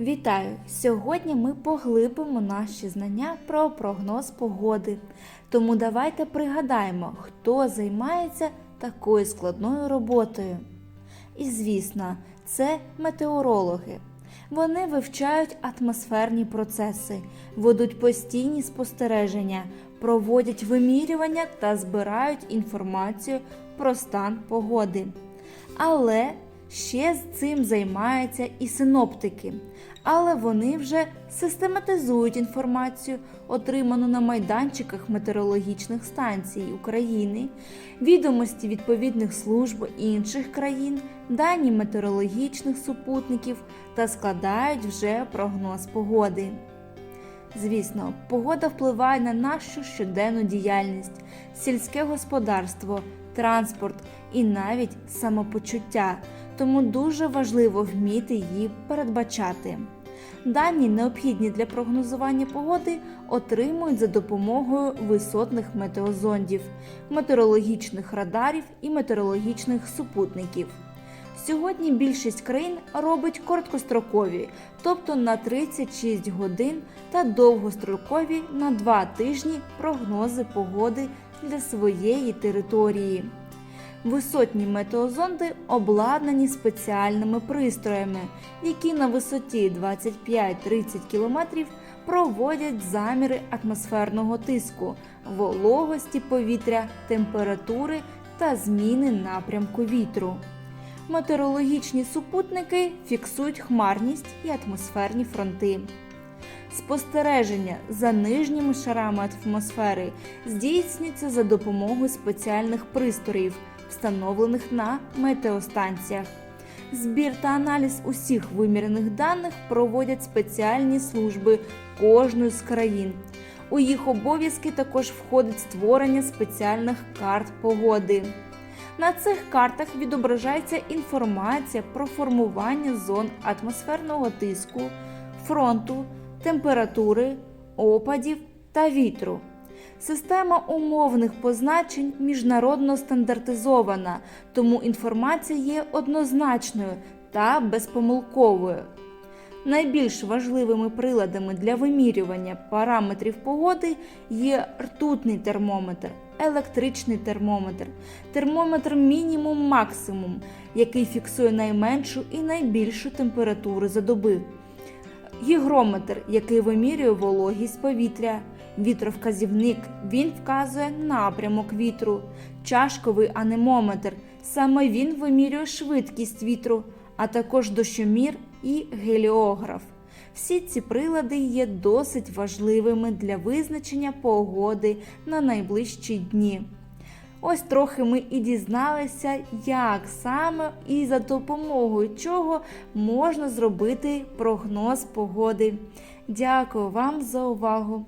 Вітаю! Сьогодні ми поглибимо наші знання про прогноз погоди. Тому давайте пригадаємо, хто займається такою складною роботою. І звісно, це метеорологи. Вони вивчають атмосферні процеси, ведуть постійні спостереження, проводять вимірювання та збирають інформацію про стан погоди. Але ще з цим займаються і синоптики. Але вони вже систематизують інформацію, отриману на майданчиках метеорологічних станцій України, відомості відповідних служб інших країн, дані метеорологічних супутників та складають вже прогноз погоди. Звісно, погода впливає на нашу щоденну діяльність, сільське господарство, транспорт і навіть самопочуття, тому дуже важливо вміти її передбачати. Дані, необхідні для прогнозування погоди, отримують за допомогою висотних метеозондів, метеорологічних радарів і метеорологічних супутників. Сьогодні більшість країн робить короткострокові, тобто на 36 годин, та довгострокові на 2 тижні прогнози погоди для своєї території. Висотні метеозонди обладнані спеціальними пристроями, які на висоті 25-30 км проводять заміри атмосферного тиску, вологості повітря, температури та зміни напрямку вітру. Метеорологічні супутники фіксують хмарність і атмосферні фронти. Спостереження за нижніми шарами атмосфери здійснюється за допомогою спеціальних пристроїв, встановлених на метеостанціях. Збір та аналіз усіх вимірених даних проводять спеціальні служби кожної з країн. У їх обов'язки також входить створення спеціальних карт погоди. На цих картах відображається інформація про формування зон атмосферного тиску, фронту, температури, опадів та вітру. Система умовних позначень міжнародно стандартизована, тому інформація є однозначною та безпомилковою. Найбільш важливими приладами для вимірювання параметрів погоди є ртутний термометр, електричний термометр, термометр мінімум-максимум, який фіксує найменшу і найбільшу температуру за доби, гігрометр, який вимірює вологість повітря, вітровказівник, він вказує напрямок вітру, чашковий анемометр, саме він вимірює швидкість вітру, а також дощомір і геліограф. Всі ці прилади є досить важливими для визначення погоди на найближчі дні. Ось трохи ми і дізналися, як саме і за допомогою чого можна зробити прогноз погоди. Дякую вам за увагу!